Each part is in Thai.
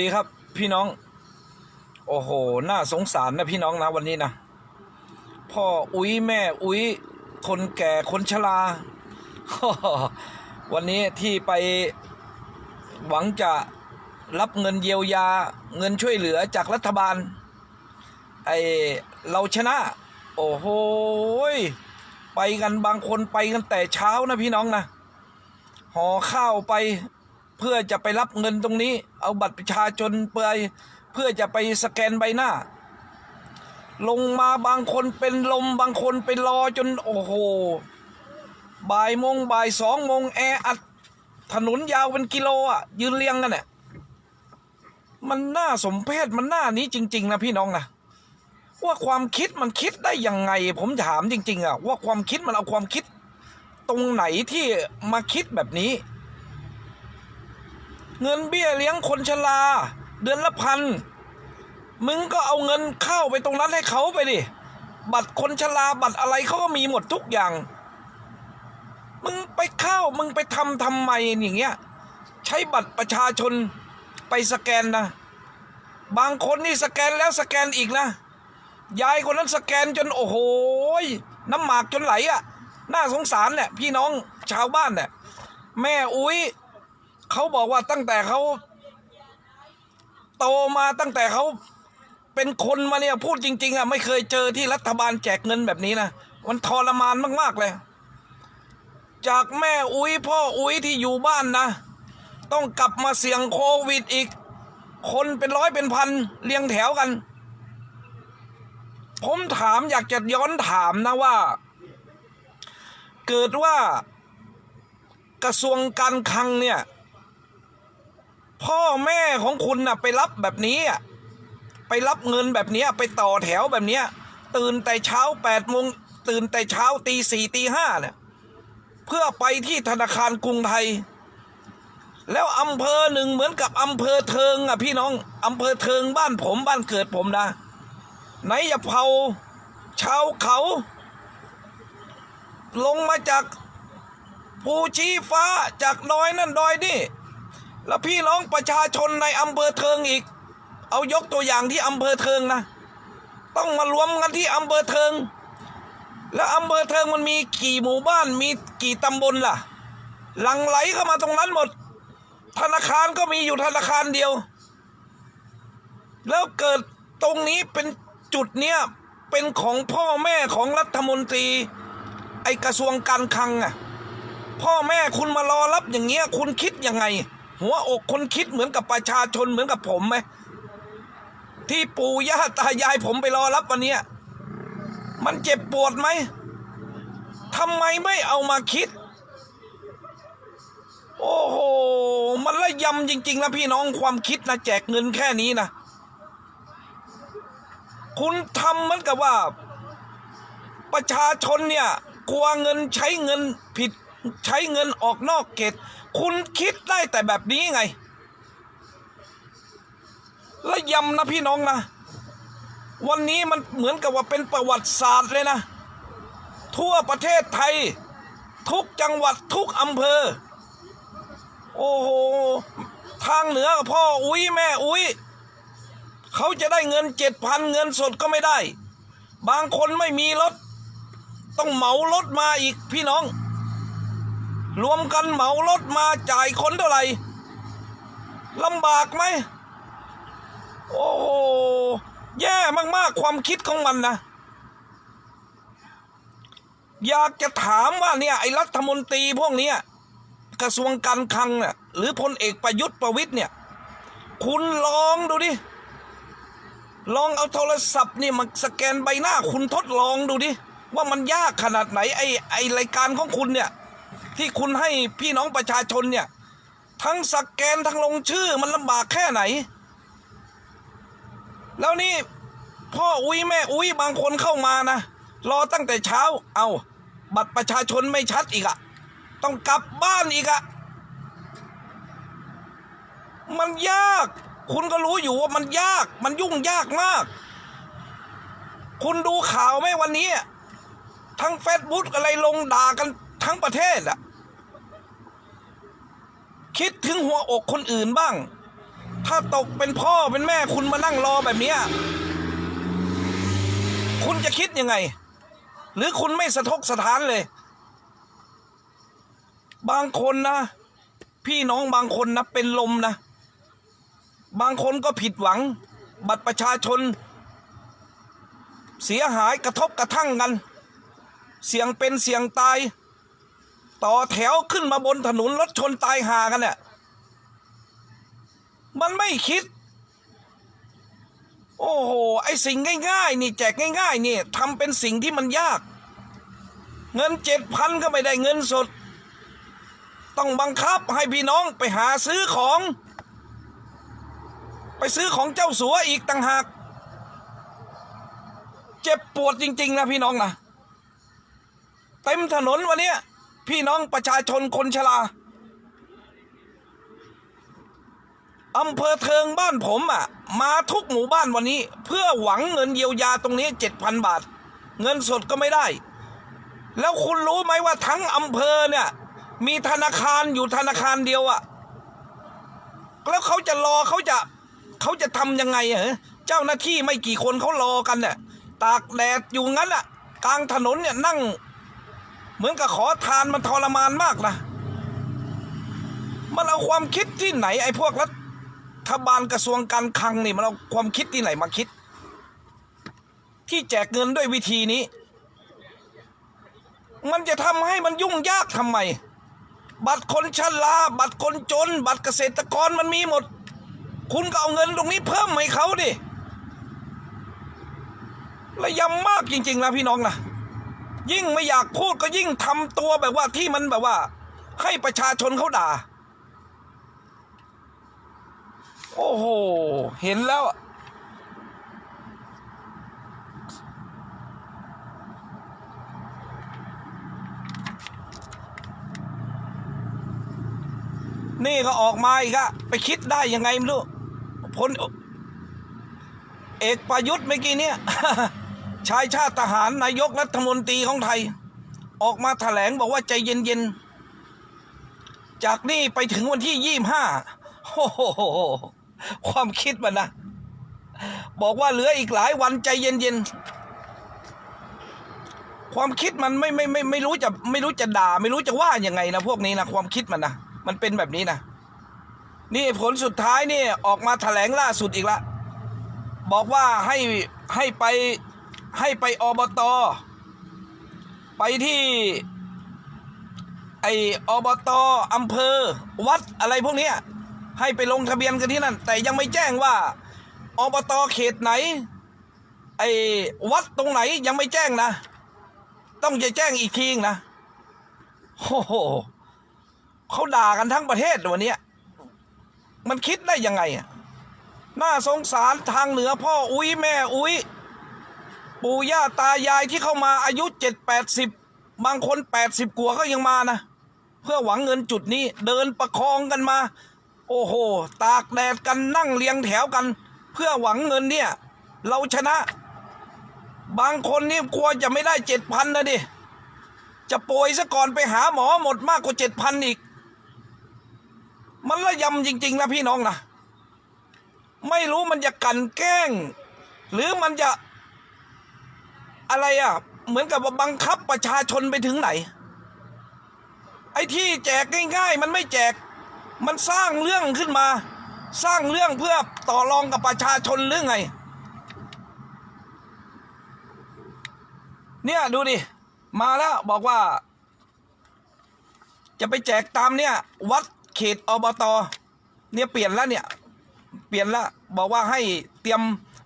ดีครับ พี่น้อง โอ้โห น่าสงสารนะพี่น้องนะวันนี้นะ พ่ออุ้ยแม่อุ้ยคนแก่คนชรา วันนี้ที่ไปหวังจะรับเงินเยียวยาเงินช่วยเหลือจากรัฐบาล ไอเราชนะ โอ้โหยไปกันบางคนไปกันแต่เช้านะพี่น้องนะห่อข้าวไป เพื่อจะไปรับเงินตรงนี้ เอาบัตรประชาชนไปเพื่อจะไปสแกนใบหน้า ลงมาบางคนเป็นลมบางคนไปรอจนโอ้โหบ่ายโมงบ่ายสองโมงแออัดถนนยาวเป็นกิโลอะ ยืนเรียงกันเนี่ยมันน่าสมเพชมันน่านี้จริง ๆ นะพี่น้องนะว่าความคิดมันคิดได้ยังไง ผมถามจริง ๆอะว่าความคิดมันเอาความคิด ตรงไหนที่มาคิดแบบนี้ เงินเบี้ยเลี้ยงคนชราเดือนละพัน มึงก็เอาเงินเข้าไปตรงนั้นให้เขาไปดิ บัตรคนชราบัตรอะไรเขาก็มีหมดทุกอย่าง มึงไปเข้ามึงไปทำทำไมอย่างเงี้ย ใช้บัตรประชาชนไปสแกนนะ บางคนนี่สแกนแล้วสแกนอีกนะ ยายคนนั้นสแกนจนโอ้โหน้ำหมากจนไหลอะ่ะ น่าสงสารเนี่ยพี่น้องชาวบ้านเนี่ยแม่อุ้ย เขาบอกว่าตั้งแต่เขาโตมาตั้งแต่เขาเป็นคนมาเนี่ยพูดจริง ๆอะไม่เคยเจอที่รัฐบาลแจกเงินแบบนี้นะมันทรมานมากๆเลย จากแม่อุ้ยพ่ออุ้ยที่อยู่บ้านนะ ต้องกลับมาเสี่ยงโควิดอีก คนเป็นร้อยเป็นพันเรียงแถวกัน ผมถามอยากจะย้อนถามนะว่า เกิดว่ากระทรวงการคลังเนี่ย พ่อแม่ของคุณน่ะ ไปรับแบบนี้อะไปรับเงินแบบนี้ไปต่อแถวแบบนี้ตื่นแต่เช้าแปดโมงตื่นแต่เช้าตีสี่ตีห้าเนี่ยเพื่อไปที่ธนาคารกรุงไทย แล้วอำเภอหนึ่งเหมือนกับอำเภอเทิงอะพี่น้องอำเภอเทิงบ้านผมบ้านเกิดผมนะไหนจะเผาชาวเขา ลงมาจากภูชีฟ้าจากดอยนั่นดอยนี่ แล้วพี่น้องประชาชนในอำเภอเทิงอีก เอายกตัวอย่างที่อำเภอเทิงนะ ต้องมารวมกันที่อำเภอเทิง แล้วอำเภอเทิงมันมีกี่หมู่บ้านมีกี่ตำบลล่ะ หลังไหลเข้ามาตรงนั้นหมด ธนาคารก็มีอยู่ธนาคารเดียว แล้วเกิดตรงนี้เป็นจุดเนี้ยเป็นของพ่อแม่ของรัฐมนตรี ไอกระทรวงการคลังอะพ่อแม่คุณมารอรับอย่างเงี้ยคุณคิดยังไง หัวอกคนคิดเหมือนกับประชาชนเหมือนกับผมไหมที่ปู่ย่าตายายผมไปรอรับวันนี้มันเจ็บปวดไหมทำไมไม่เอามาคิด โอ้โห มันละยำจริงๆนะพี่น้องความคิดนะแจกเงินแค่นี้นะ คุณทำเหมือนกับว่า ประชาชนเนี่ย กลัวเงินใช้เงินผิด ใช้เงินออกนอกเกตคุณคิดได้แต่แบบนี้ไง และย้ำนะพี่น้องนะ วันนี้มันเหมือนกับว่าเป็นประวัติศาสตร์เลยนะ ทั่วประเทศไทย ทุกจังหวัดทุกอำเภอ โอ้โห ทางเหนือพ่ออุ้ยแม่อุ้ยเขาจะได้เงินเจ็ดพันเงินสดก็ไม่ได้ บางคนไม่มีรถ ต้องเหมารถมาอีกพี่น้อง รวมกันเหมารถมาจ่ายคนเท่าไหร่ลำบากไหม โอ้โห แย่มากๆความคิดของมันนะ อยากจะถามว่าเนี่ย ไอ้รัฐมนตรีพวกนี้กระทรวงการคลังเนี่ยหรือพลเอกประยุทธ์ประวิตยเนี่ย คุณลองดูดิ ลองเอาโทรศัพท์นี่มาสแกนใบหน้าคุณทดลองดูดิ ว่ามันยากขนาดไหน ไอ้ไอ้รายการของคุณเนี่ย ที่คุณให้พี่น้องประชาชนเนี่ย ทั้งสแกนทั้งลงชื่อมันลำบากแค่ไหน แล้วนี่พ่ออุ้ยแม่อุ้ยบางคนเข้ามานะ รอตั้งแต่เช้า เอาบัตรประชาชนไม่ชัดอีกอะต้องกลับบ้านอีกอะมันยาก คุณก็รู้อยู่ว่ามันยาก มันยุ่งยากมาก คุณดูข่าวไหมวันนี้ ทั้งเฟซบุ๊กอะไรลงด่ากันทั้งประเทศอะ คิดถึงหัวอกคนอื่นบ้าง ถ้าตกเป็นพ่อเป็นแม่คุณมานั่งรอแบบเนี้ยคุณจะคิดยังไง หรือคุณไม่สะทกสะท้านเลย บางคนนะ พี่น้องบางคนนะเป็นลมนะ บางคนก็ผิดหวัง บัตรประชาชน เสียหายกระทบกระทั่งกัน เสียงเป็นเสียงตาย ต่อแถวขึ้นมาบนถนนรถชนตายหากันเนี่ยมันไม่คิด โอ้โห ไอสิ่งง่ายๆ นี่แจกง่ายๆ นี่ทำเป็นสิ่งที่มันยาก เงินเจ็ดพันก็ไม่ได้เงินสด ต้องบังคับให้พี่น้องไปหาซื้อของ ไปซื้อของเจ้าสัวอีกต่างหาก เจ็บปวดจริง ๆ นะพี่น้องนะเต็มถนนวันเนี้ย พี่น้องประชาชนคนชราอำเภอเทิงบ้านผมอะ มาทุกหมู่บ้านวันนี้ เพื่อหวังเงินเยียวยาตรงนี้เจ็ดพันบาท เงินสดก็ไม่ได้ แล้วคุณรู้ไหมว่าทั้งอำเภอเนี่ย มีธนาคารอยู่ธนาคารเดียวอะ แล้วเขาจะรอเขาจะเขาจะทำยังไงเหรอเจ้าหน้าที่ไม่กี่คนเขารอกันเนี่ยตากแดดอยู่งั้นอะ กลางถนนเนี่ยนั่ง เหมือนกับขอทานมันทรมานมากนะ มันเอาความคิดที่ไหน ไอ้พวกรัฐบาลกระทรวงการคลังนี่มันเอาความคิดที่ไหนมาคิด ที่แจกเงินด้วยวิธีนี้ มันจะทำให้มันยุ่งยากทำไม บัตรคนชราบัตรคนจน บัตรเกษตรกรมันมีหมด คุณก็เอาเงินตรงนี้เพิ่มให้เขาดิระยำมากจริง ๆ นะพี่น้องนะ ยิ่งไม่อยากพูดก็ยิ่งทำตัวแบบว่าที่มันแบบว่า ให้ประชาชนเขาด่า โอ้โห เห็นแล้ว นี่ก็ออกมาอีกอะไปคิดได้ยังไงไม่รู้พลเอกประยุทธ์เมื่อกี้เนี่ย ชายชาติทหารนายกรัฐมนตรีของไทย ออกมาแถลงบอกว่าใจเย็นๆ จากนี่ไปถึงวันที่ยี่ห้าโอ้โหความคิดมันนะ บอกว่าเหลืออีกหลายวันใจเย็นๆ ความคิดมันไม่ไม่ไม่ไม่รู้จะไม่รู้จะด่า ไม่รู้จะว่ายังไงนะพวกนี้นะความคิดมันนะมันเป็นแบบนี้นะนี่ผลสุดท้ายนี่ออกมาแถลงล่าสุดอีกละ บอกว่าให้ให้ไป ให้ไปอบตไปที่ไออบตอำเภอ วัดอะไรพวกเนี้ยให้ไปลงทะเบียนกันที่นั่น แต่ยังไม่แจ้งว่าอบตเขตไหน ไอวัดตรงไหนยังไม่แจ้งนะ ต้องจะแจ้งอีกทีนะโอ้โหเขาด่ากันทั้งประเทศวันนี้มันคิดได้ยังไงน่าสงสารทางเหนือพ่ออุ้ยแม่อุ้ย ปู่ย่าตายายที่เข้ามาอายุเจ็ดแปดสิบบางคนแปดสิบกว่าก็ยังมานะ เพื่อหวังเงินจุดนี้เดินประคองกันมา โอ้โห ตากแดดกันนั่งเรียงแถวกัน เพื่อหวังเงินเนี่ย เราชนะ บางคนนี่กลัวจะไม่ได้เจ็ดพันนะดิจะป่วยซะก่อนไปหาหมอหมดมากกว่าเจ็ดพันอีก มันระยำจริง ๆ นะพี่น้องนะไม่รู้มันจะกันแกล้ง หรือมันจะ อะไรอะ เหมือนกับว่าบังคับประชาชนไปถึงไหน ไอ้ที่แจกง่าย ๆ มันไม่แจก มันสร้างเรื่องขึ้นมา สร้างเรื่องเพื่อต่อรองกับประชาชนหรือไง เนี่ยดูดิ มาแล้วบอกว่า จะไปแจกตามเนี่ย วัดเขตอบต เนี่ยเปลี่ยนแล้วเนี่ย เปลี่ยนแล้วบอกว่าให้เตรียม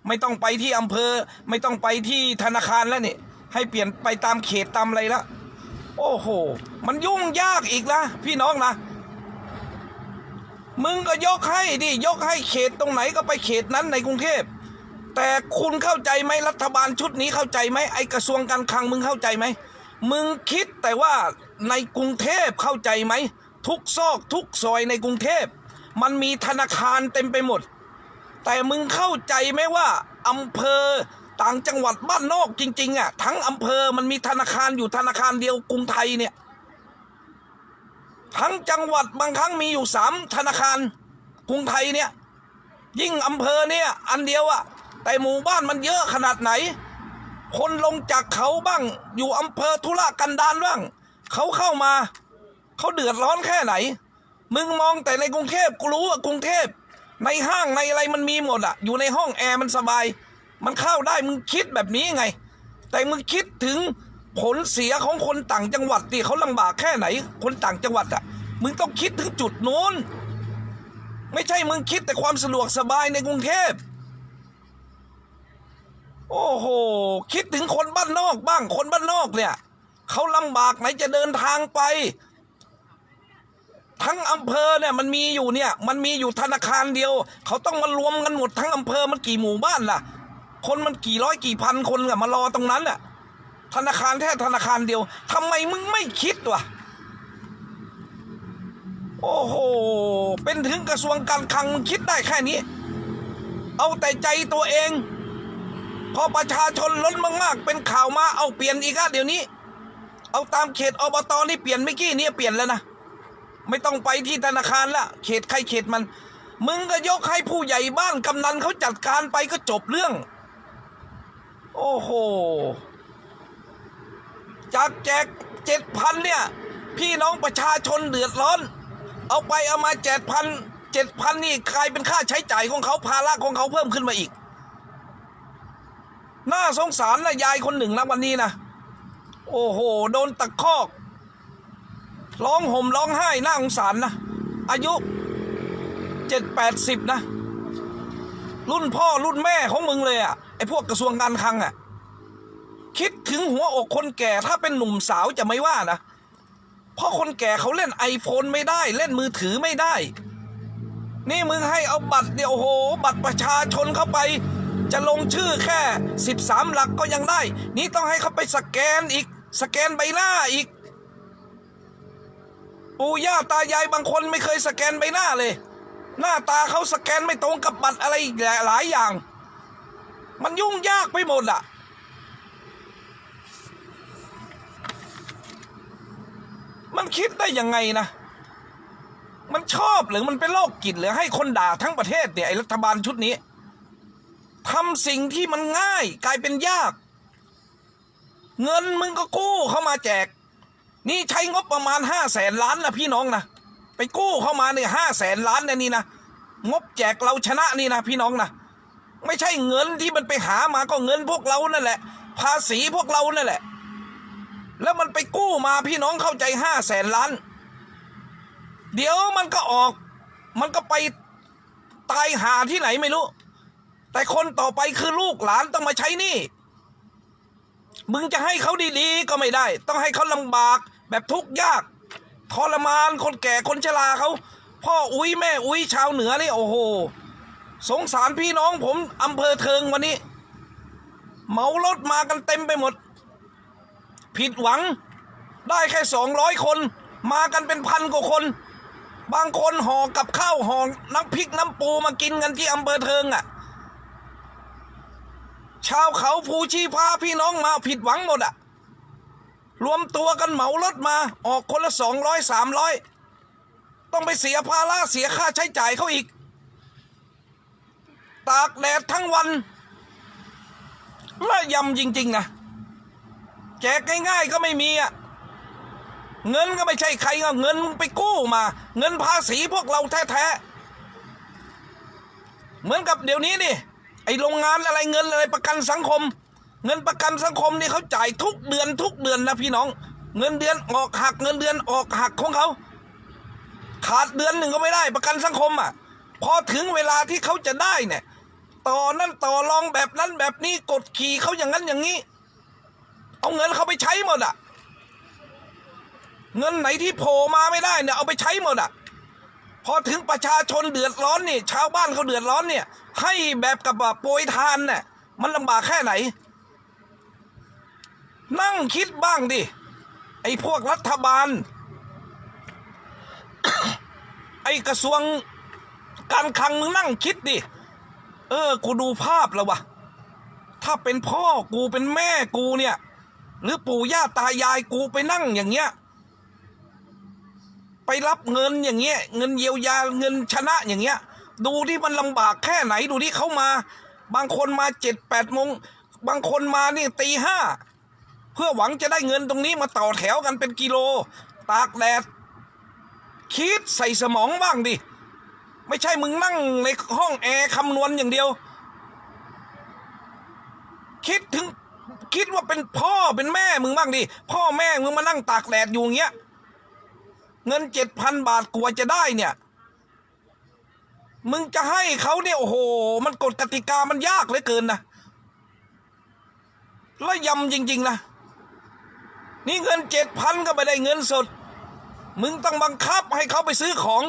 ไม่ต้องไปที่อำเภอ ไม่ต้องไปที่ธนาคารแล้วนี่ให้เปลี่ยนไปตามเขตตามอะไรล้วโอ้โห มันยุ่งยากอีกนะพี่น้องนะ มึงก็ยกให้ดิยกให้เขตตรงไหนก็ไปเขตนั้นในกรุงเทพแต่คุณเข้าใจไหมรัฐบาลชุดนี้เข้าใจไหมไอกระทรวงการคลังมึงเข้าใจไหมมึงคิดแต่ว่าในกรุงเทพเข้าใจไหมทุกซอกทุกซอยในกรุงเทพมันมีธนาคารเต็มไปหมด แต่มึงเข้าใจไหมว่าอำเภอต่างจังหวัดบ้านนอกจริง ๆ อะ ทั้งอำเภอมันมีธนาคารอยู่ธนาคารเดียวกรุงไทยเนี่ย ทั้งจังหวัดบางครั้งมีอยู่สามธนาคารกรุงไทยเนี่ย ยิ่งอำเภอเนี่ย อันเดียวอะแต่หมู่บ้านมันเยอะขนาดไหน คนลงจากเขาบ้าง อยู่อำเภอธุระกันดารบ้างเขาเข้ามา เขาเดือดร้อนแค่ไหน มึงมองแต่ในกรุงเทพกูรู้ว่ากรุงเทพ ในห้างในอะไรมันมีหมดอะอยู่ในห้องแอร์มันสบาย มันเข้าได้มึงคิดแบบนี้ไง แต่มึงคิดถึงผลเสียของคนต่างจังหวัดที่เขาลำบากแค่ไหน คนต่างจังหวัดอะมึงต้องคิดถึงจุดโน้น ไม่ใช่มึงคิดแต่ความสะดวกสบายในกรุงเทพโอ้โห คิดถึงคนบ้านนอกบ้างคนบ้านนอกเนี่ยเขาลำบากไหนจะเดินทางไป ทั้งอำเภอเนี่ยมันมีอยู่เนี่ย มันมีอยู่ธนาคารเดียว เขาต้องมารวมกันหมดทั้งอำเภอมันกี่หมู่บ้านล่ะ คนมันกี่ร้อยกี่พันคนอะมารอตรงนั้นน่ะธนาคารแค่ธนาคารเดียวทำไมมึงไม่คิดวะโอ้โห เป็นถึงกระทรวงการคลังมึงคิดได้แค่นี้ เอาแต่ใจตัวเอง พอประชาชนล้นมากๆ เป็นข่าวมาเอาเปลี่ยนอีกอะเดี๋ยวนี้ เอาตามเขตอบตนี่เปลี่ยนเมื่อกี้เนี่ยเปลี่ยนแล้วนะ ไม่ต้องไปที่ธนาคารละเขตใครเขตมัน มึงก็ยกให้ผู้ใหญ่บ้านกำนันเขาจัดการไปก็จบเรื่อง โอ้โหจากแจกเจ็ดพันเนี่ย พี่น้องประชาชนเดือดร้อน เอาไปเอามาเจ็ดพันเจ็ดพันนี่กลายเป็นค่าใช้จ่ายของเขาภาระของเขาเพิ่มขึ้นมาอีก น่าสงสารนะยายคนหนึ่งนะวันนี้นะ โอ้โห โดนตะคอก ร้องห่มร้องไห้น่าสงสารนะ อายุเจ็ดแปดสิบนะ รุ่นพ่อรุ่นแม่ของมึงเลยอะ่ะไอพวกกระทรวงการคลังอะ่ะ คิดถึงหัวอกคนแก่ถ้าเป็นหนุ่มสาวจะไม่ว่านะ เพราะคนแก่เขาเล่นไอโฟนไม่ได้ เล่นมือถือไม่ได้ นี่มึงให้เอาบัตรเดี๋ยวโอ้โหบัตรประชาชนเข้าไป จะลงชื่อแค่ 13 หลักก็ยังได้ นี่ต้องให้เขาไปสแกนอีก สแกนใบหน้าอีก ปู่ย่าตายายบางคนไม่เคยสแกนใบหน้าเลย หน้าตาเขาสแกนไม่ตรงกับบัตรอะไรอีกหลายอย่าง มันยุ่งยากไปหมดอะมันคิดได้ยังไงนะ มันชอบหรือมันเป็นโรคจิตหรือให้คนด่าทั้งประเทศเนี่ยไอ้รัฐบาลชุดนี้ทำสิ่งที่มันง่ายกลายเป็นยาก เงินมึงก็กู้เข้ามาแจก นี่ใช้งบประมาณห้าแสนล้านนะพี่น้องนะไปกู้เข้ามาเนี่ยห้าแสนล้านเนี่ยนี่นะงบแจกเราชนะนี่นะพี่น้องนะไม่ใช่เงินที่มันไปหามาก็เงินพวกเรานั่นแหละ ภาษีพวกเรานั่นแหละ แล้วมันไปกู้มาพี่น้องเข้าใจห้าแสนล้าน เดี๋ยวมันก็ออก มันก็ไปตายหาที่ไหนไม่รู้ แต่คนต่อไปคือลูกหลานต้องมาใช้นี่มึงจะให้เขาดีๆก็ไม่ได้ ต้องให้เขาลำบาก แบบทุกข์ยากทรมานคนแก่คนชราเขา พ่ออุ้ยแม่อุ้ยชาวเหนือนี่โอ้โห สงสารพี่น้องผมอำเภอเทิงวันนี้ เหมารถมากันเต็มไปหมด ผิดหวังได้แค่สองร้อยคน มากันเป็นพันกว่าคน บางคนห่อกับข้าวห่อน้ำพริกน้ำปูมากินกันที่อำเภอเทิงอะ่ะ ชาวเขาภูชีพาพี่น้องมาผิดหวังหมดอะ่ะ รวมตัวกันเหมารถมา ออกคนละสองร้อยสามร้อยต้องไปเสียภาระเสียค่าใช้จ่ายเขาอีก ตากแดดทั้งวันละยำจริง ๆ นะ แจกง่ายๆก็ไม่มีอะเงินก็ไม่ใช่ใครก็เงินไปกู้มา เงินภาษีพวกเราแท้ๆเหมือนกับเดี๋ยวนี้นี่ไอโรงงานอะไรเงินอะไรประกันสังคม เงินประกันสังคมนี่เขาจ่ายทุกเดือนทุกเดือนนะพี่น้อง เงินเดือนออกหักเงินเดือนออกหักของเขา ขาดเดือนหนึ่งก็ไม่ได้ประกันสังคมอะ พอถึงเวลาที่เขาจะได้เนี่ย ต่อนั่นต่อรองแบบนั้นแบบนี้กดขี่เขาอย่างนั้นอย่างนี้ เอาเงินเขาไปใช้หมดอะ เงินไหนที่โผล่มาไม่ได้เนี่ยเอาไปใช้หมดอะ พอถึงประชาชนเดือดร้อนนี่ชาวบ้านเขาเดือดร้อนเนี่ย ให้แบบกับว่าโปรยทานเนี่ยมันลำบากแค่ไหน นั่งคิดบ้างดิ ไอ้พวกรัฐบาล ไอ้กระทรวงการคลังมึงนั่งคิดดิ เออ กูดูภาพแล้ววะ ถ้าเป็นพ่อกูเป็นแม่กูเนี่ย หรือปู่ย่าตายายกูไปนั่งอย่างเงี้ย ไปรับเงินอย่างเงี้ย เงินเยียวยาเงินชนะอย่างเงี้ย ดูที่มันลำบากแค่ไหนดูที่เขามา บางคนมาเจ็ดแปดโมง บางคนมานี่ตีห้า เพื่อหวังจะได้เงินตรงนี้มาต่อแถวกันเป็นกิโล ตากแดด คิดใส่สมองบ้างดิ ไม่ใช่มึงนั่งในห้องแอร์คำนวณอย่างเดียว คิดถึงคิดว่าเป็นพ่อเป็นแม่มึงบ้างดิ พ่อแม่มึงมานั่งตากแดดอยู่อย่างเงี้ย เงินเจ็ดพันบาทกว่าจะได้เนี่ย มึงจะให้เขาเนี่ย โอ้โห มันกฎกติกามันยากเหลือเกินนะ แล้วยำจริง ๆ นะ นี่เงินเจ็ดพันก็ไม่ได้เงินสด มึงต้องบังคับให้เขาไปซื้อของ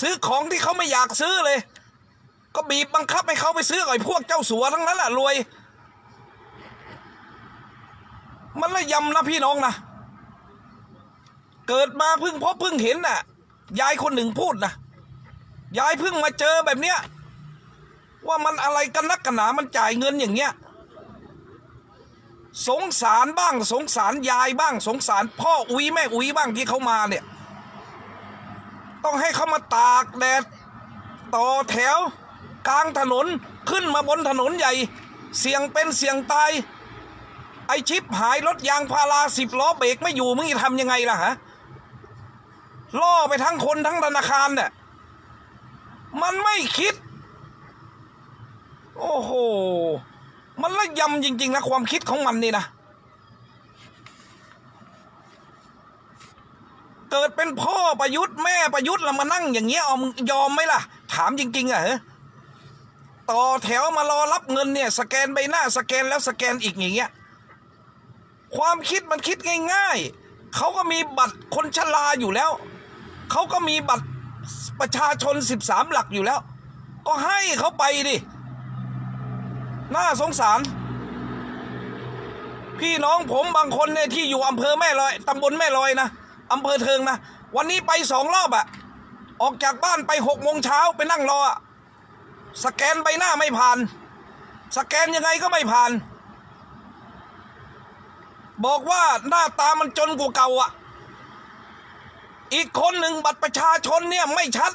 ซื้อของที่เขาไม่อยากซื้อเลย ก็บีบบังคับให้เขาไปซื้อไอ้พวกเจ้าสัวทั้งนั้นแหละรวย มันละยำนะพี่น้องนะเกิดมาเพิ่งพบเพิ่งเห็นน่ะ ยายคนหนึ่งพูดนะยายเพิ่งมาเจอแบบเนี้ยว่ามันอะไรกันนักกันหนา มันจ่ายเงินอย่างเงี้ย สงสารบ้าง สงสารยายบ้าง สงสารพ่ออุ้ยแม่อุ้ยบ้างที่เขามาเนี่ย ต้องให้เขามาตากแดดต่อแถว กลางถนนขึ้นมาบนถนนใหญ่ เสี่ยงเป็นเสี่ยงตาย ไอชิปหายรถยางพาราสิบล้อเบรกไม่อยู่มึงจะทำยังไงล่ะฮะล่อไปทั้งคนทั้งธนาคารเนี่ยมันไม่คิด โอ้โห มันละยำจริง ๆ นะ ความคิดของมันนี่นะ เกิดเป็นพ่อประยุทธ์แม่ประยุทธ์แล้วมานั่งอย่างเงี้ยเอายอมไหมล่ะ ถามจริง ๆอะเหรอต่อแถวมารอรับเงินเนี่ย สแกนใบหน้าสแกนแล้วสแกนอีกอย่างเงี้ย ความคิดมันคิดง่าย ๆ เขาก็มีบัตรคนชราอยู่แล้ว เขาก็มีบัตรประชาชน 13 หลักอยู่แล้ว ก็ให้เขาไปดิ น่าสงสาร พี่น้องผมบางคนเนี่ยที่อยู่อำเภอแม่ลอยตำบลแม่ลอยนะอำเภอเทิงนะวันนี้ไปสองรอบอะออกจากบ้านไปหกโมงเช้าไปนั่งรออะสแกนใบหน้าไม่ผ่าน สแกนยังไงก็ไม่ผ่าน บอกว่าหน้าตามันจนกว่าเก่าอะอีกคนหนึ่งบัตรประชาชนเนี่ยไม่ชัด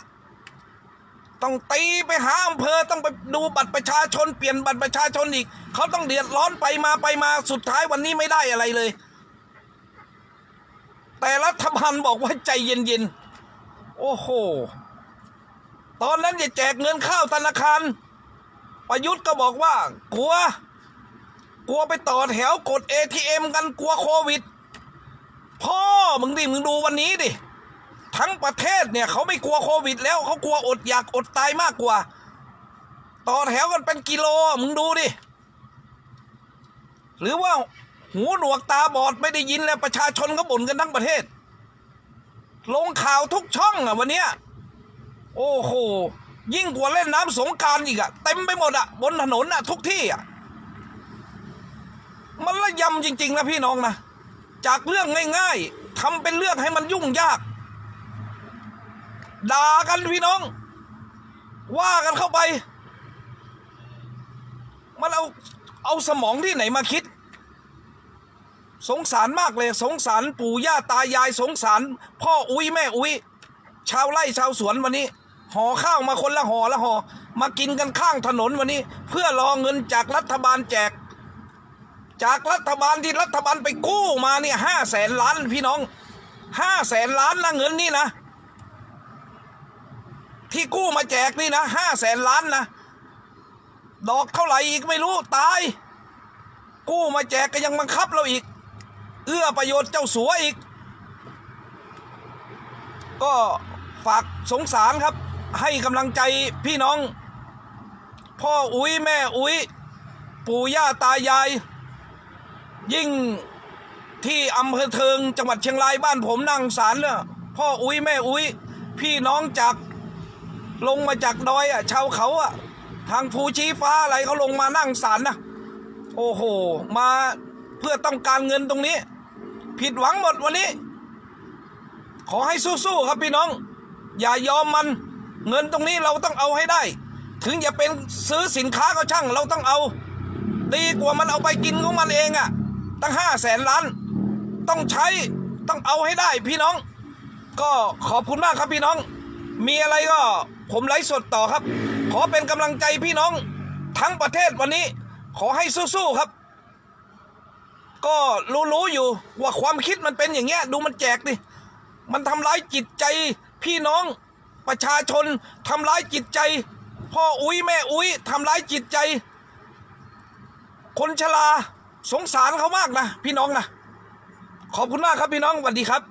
ต้องตีไปหาอำเภอต้องไปดูบัตรประชาชนเปลี่ยนบัตรประชาชนอีก เขาต้องเดือดร้อนไปมาไปมาสุดท้ายวันนี้ไม่ได้อะไรเลย แต่รัฐบาลบอกว่าใจเย็นๆโอ้โห ตอนนั้นจะแจกเงินเข้าธนาคาร ประยุทธ์ก็บอกว่ากลัว กลัวไปต่อแถวกด ATM กันกลัวโควิด พ่อมึงดิมึงดูวันนี้ดิ ทั้งประเทศเนี่ยเขาไม่กลัวโควิด แล้วเขากลัวอดอยากอดตายมากกว่า ต่อแถวกันเป็นกิโลมึงดูดิ หรือว่าหูหนวกตาบอดไม่ได้ยินแล้วประชาชนก็บ่นกันทั้งประเทศ ลงข่าวทุกช่องอะวันเนี้ยโอ้โห ยิ่งกว่าเล่นน้ำสงการอีกอะเต็มไปหมดอะบนถนนอะทุกที่อะมันละยำจริง ๆ นะพี่น้องนะ จากเรื่องง่าย ๆทำเป็นเรื่องให้มันยุ่งยาก ด่ากันพี่น้อง ว่ากันเข้าไป มันเอาเอาสมองที่ไหนมาคิด สงสารมากเลย สงสารปู่ย่าตายายสงสาร พ่ออุ้ยแม่อุ้ยชาวไร่ชาวสวนวันนี้ห่อข้าวมาคนละห่อละห่อมากินกันข้างถนนวันนี้ เพื่อรอเงินจากรัฐบาลแจก จากรัฐบาลที่รัฐบาลไปกู้มาเนี่ยห้าแสนล้านพี่น้องห้าแสนล้านนะเงินนี่นะ ที่กู้มาแจกนี่นะห้าแสนล้านนะ ดอกเท่าไหร่อีกไม่รู้ตาย กู้มาแจกก็ยังบังคับเราอีก เอื้อประโยชน์เจ้าสัวอีก ก็ฝากสงสารครับ ให้กำลังใจพี่น้อง พ่ออุ้ยแม่อุ้ยปู่ย่าตายาย ยิ่งที่อำเภอเทิงจังหวัดเชียงรายบ้านผมนั่งสารเนี่ยพ่ออุ้ยแม่อุ้ยพี่น้องจาก ลงมาจากดอยอะชาวเขาอะ ทางภูชีฟ้าอะไรเขาลงมานั่งสารนะโอ้โห มาเพื่อต้องการเงินตรงนี้ ผิดหวังหมดวันนี้ ขอให้สู้ๆครับพี่น้อง อย่ายอมมัน เงินตรงนี้เราต้องเอาให้ได้ ถึงจะเป็นซื้อสินค้าก็ช่าง เราต้องเอา ดีกว่ามันเอาไปกินของมันเองอะ ตั้งห้าแสนล้าน ต้องใช้ต้องเอาให้ได้พี่น้อง ก็ขอบคุณมากครับพี่น้อง มีอะไรก็ ผมไลฟ์สดต่อครับ ขอเป็นกำลังใจพี่น้องทั้งประเทศวันนี้ ขอให้สู้ๆครับ ก็รู้ๆอยู่ว่าความคิดมันเป็นอย่างเงี้ย ดูมันแจกดิมันทำร้ายจิตใจพี่น้องประชาชนทำร้ายจิตใจ พ่ออุ้ยแม่อุ้ยทำร้ายจิตใจ คนชราสงสารเขามากนะ พี่น้องนะขอบคุณมากครับพี่น้องสวัสดีครับ